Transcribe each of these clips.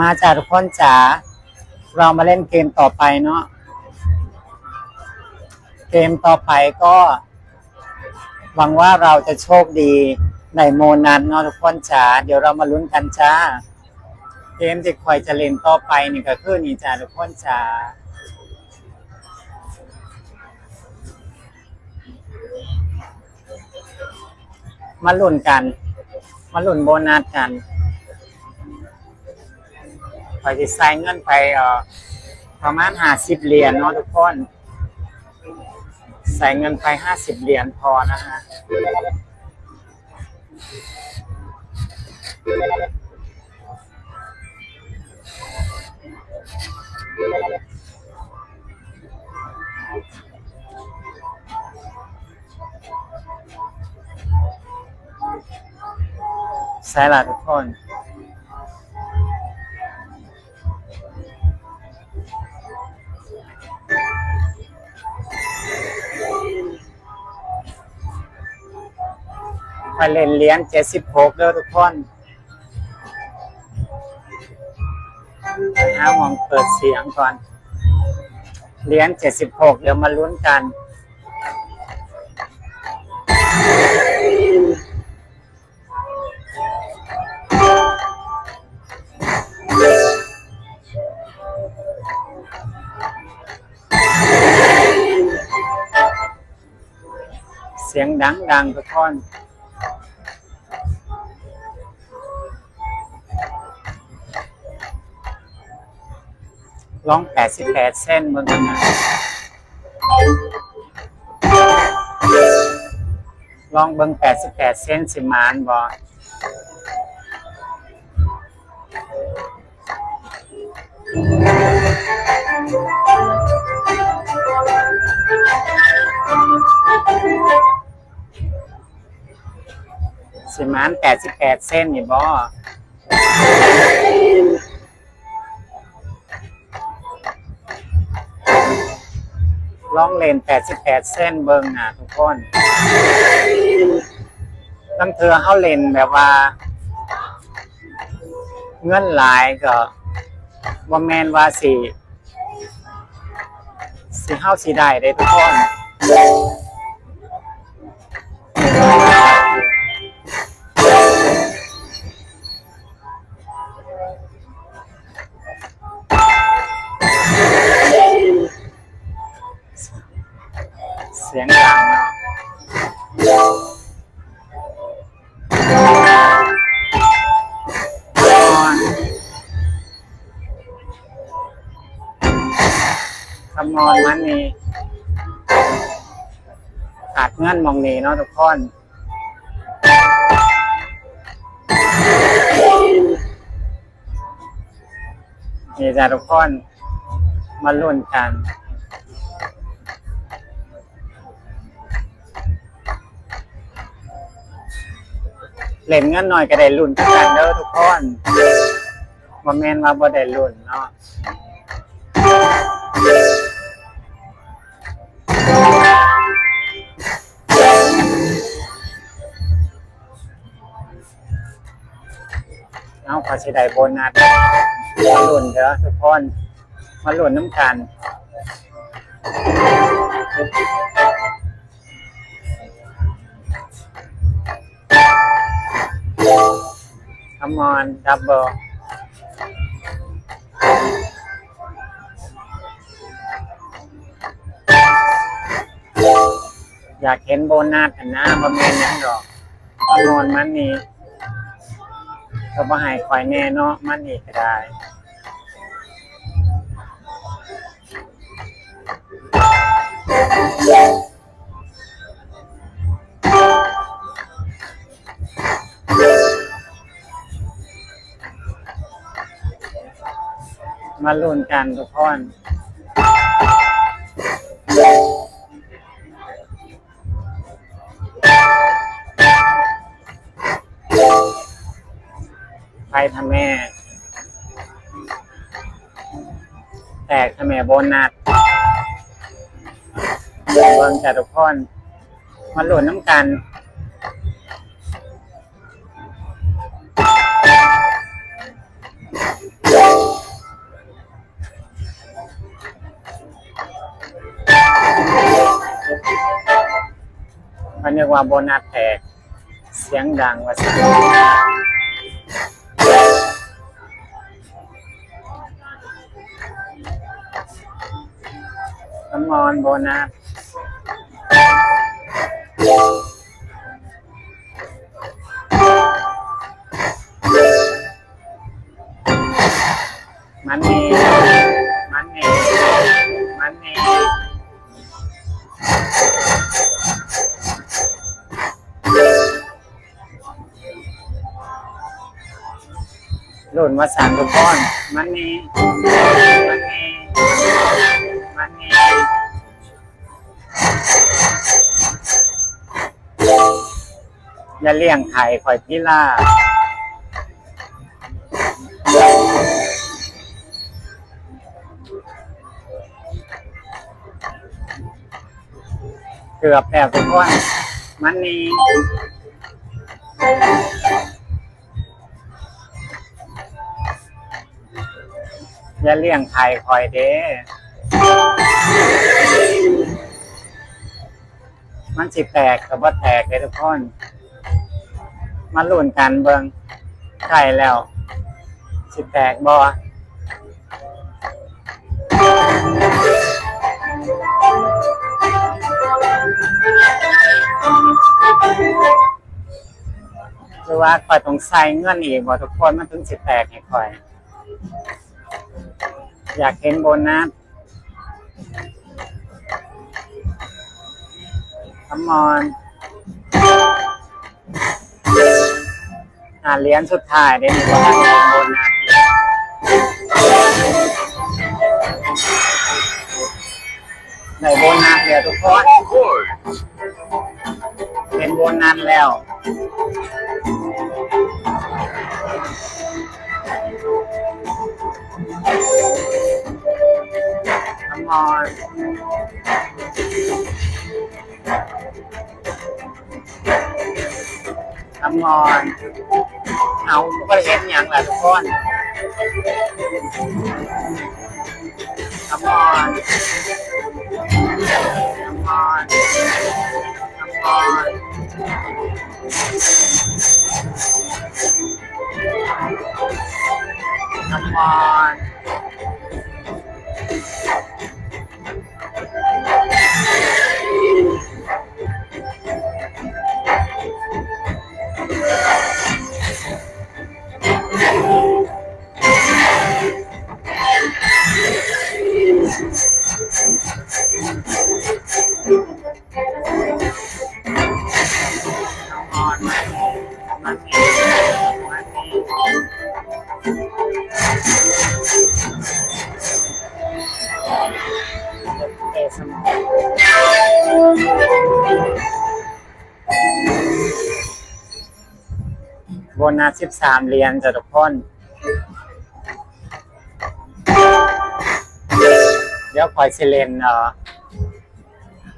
มาจากทุกคนจ๋าเรามาเล่นเกมต่อไปเนาะเกมต่อไปก็ หวังว่าเราจะโชคดีในโมนัสเนาะทุกคนจ๋าเดี๋ยวเรามาลุ้นกันจ้าเกมที่คอยจะเล่นต่อไปนี่ก็คือนี่จ้าทุกคนจ๋ามาลุ้นกัน มาลุ้นโบนัสกัน คอยจะใส่เงินไปเอ่อประมาณห้าสิบเหรียญเนาะทุกคนใส่เงินไปห้าสิบเหรียญพอนะฮะใส่ละทุกคน ไปเล่นเหรียญเจ็ดสิบหกเด้อทุกคนห้ามองเปิดเสียงก่อนเหรียญเจ็ดสิบหกเดี๋ยวมาลุ้นกันเสียงดังดังทุกคน ร้องแปดสิบแปดเส้นเมื่อกี้นะลองเบิ้งแปดสิบแปดเส้นสิมานบอสิมานแปดสิบแปดเส้นนี่บอ ล่องเลน 88 เส้นเบิงนะทุกคนตั้งเธอเข้าเลนแบบว่า เงื่อนหลายก็ว่แมนว่าสีสีเข้าสีได้ได้ทุกคน นอนมันนี่ขาดเงื่อนมองนี้เนาะทุกคนนี่จ้ะทุกคนมาลุ้นกันเล่นเงินหน่อยก็ได้รุ่นกันเด้อทุกคนบ่แม่นว่าบ่ได้รุ่นเนาะ เอาสิได้โบนัสมารุ่นเด้อทุกคนมารุ่นน้ำกัน Come on, double. อยากเห็นโบนัสนะบ่แม่นหยังดอกนวนมันนี่ เขาบ่ให้ข่อยแน่เนาะมันนี่ก็ได้ มาลุ้นกันทุกคน ไพ่ทำแม่ แตกทำแม่โบนัสเบิ่งแต่ทุกคนมาหลุนน้ำกันมันเรียกว่าโบนัสแตก เสียงดังว่าสิ น้ำมอนโบนัสมันนี่มันนี่มันนี่หล่นมาสามทุกคนมันนี่มัน อย่าเลี้ยงไข่คอยพิล่าเกือบแล้วทุกคนมันนี่อย่าเลี้ยงไข่คอยเด้มันสิแตกกับว่าแตกเลยทุกคน มาลุ้นกันเบิงใกล้แล้ว สิแตกบอหรือว่าคอยต้องใส่เงื่อนอีกบอทุกคนมันถึงสิแตกให้คอย อยากเห็นโบนัสคมอน อ่าเหรียญสุดท้ายได้มีโบนัสโบนัสในโบนัสเดี๋ยวทุกคนเป็นโบนัสแล้ว Come งอน เอาก็เลยเห็นอย่างหละทุกคนทำงอนทำงอนทำงอนทำงอน สมองโบนัสสิบสามเหรียญจ้ะทุกคนเดี๋ยวคอยสิเลนเอ่อ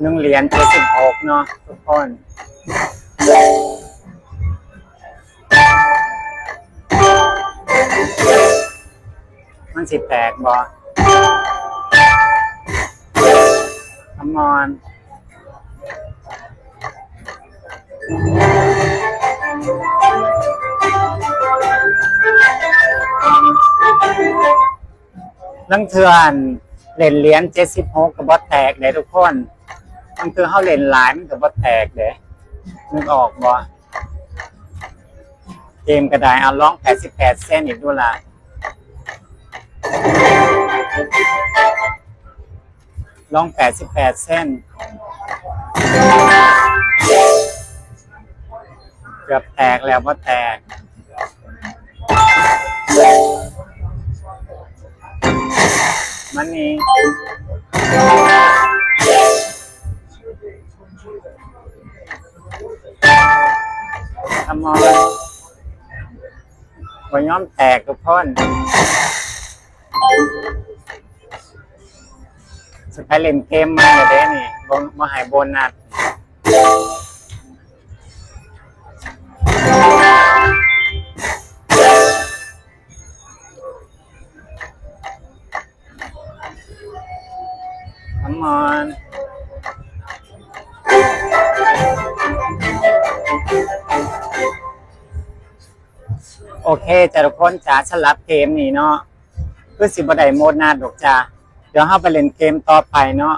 หนึ่งเหรียญเจ็ดสิบหกเนาะทุกคน สิแตกบอคำมอนลังเทือนเล่นเหรียญเจ็ดสิบหกกับบอแตกเลยทุกคนลังเทือเขาเล่นหลายมันกับบอแตกเด้นึกออกบอเกมกระไดเอาร้องแปดสิบแปดเส้นอีกด้วยละ ลองแปดสิบแปดเส้น เกือบแตกแล้วว่าแตก มันนี้ทำมอนว่าย้อมแตกทุกคน สุดท้ายเล่นเกมมาเลยเด้นี่บนมาหายโบนัสทำมอนโอเคจ้ะทุกคนจ้าสลับเกมนี่เนาะเพื่อสิบไดโมดนาดอกจ้า เดี๋ยวเราไปเล่นเกมต่อไปเนาะ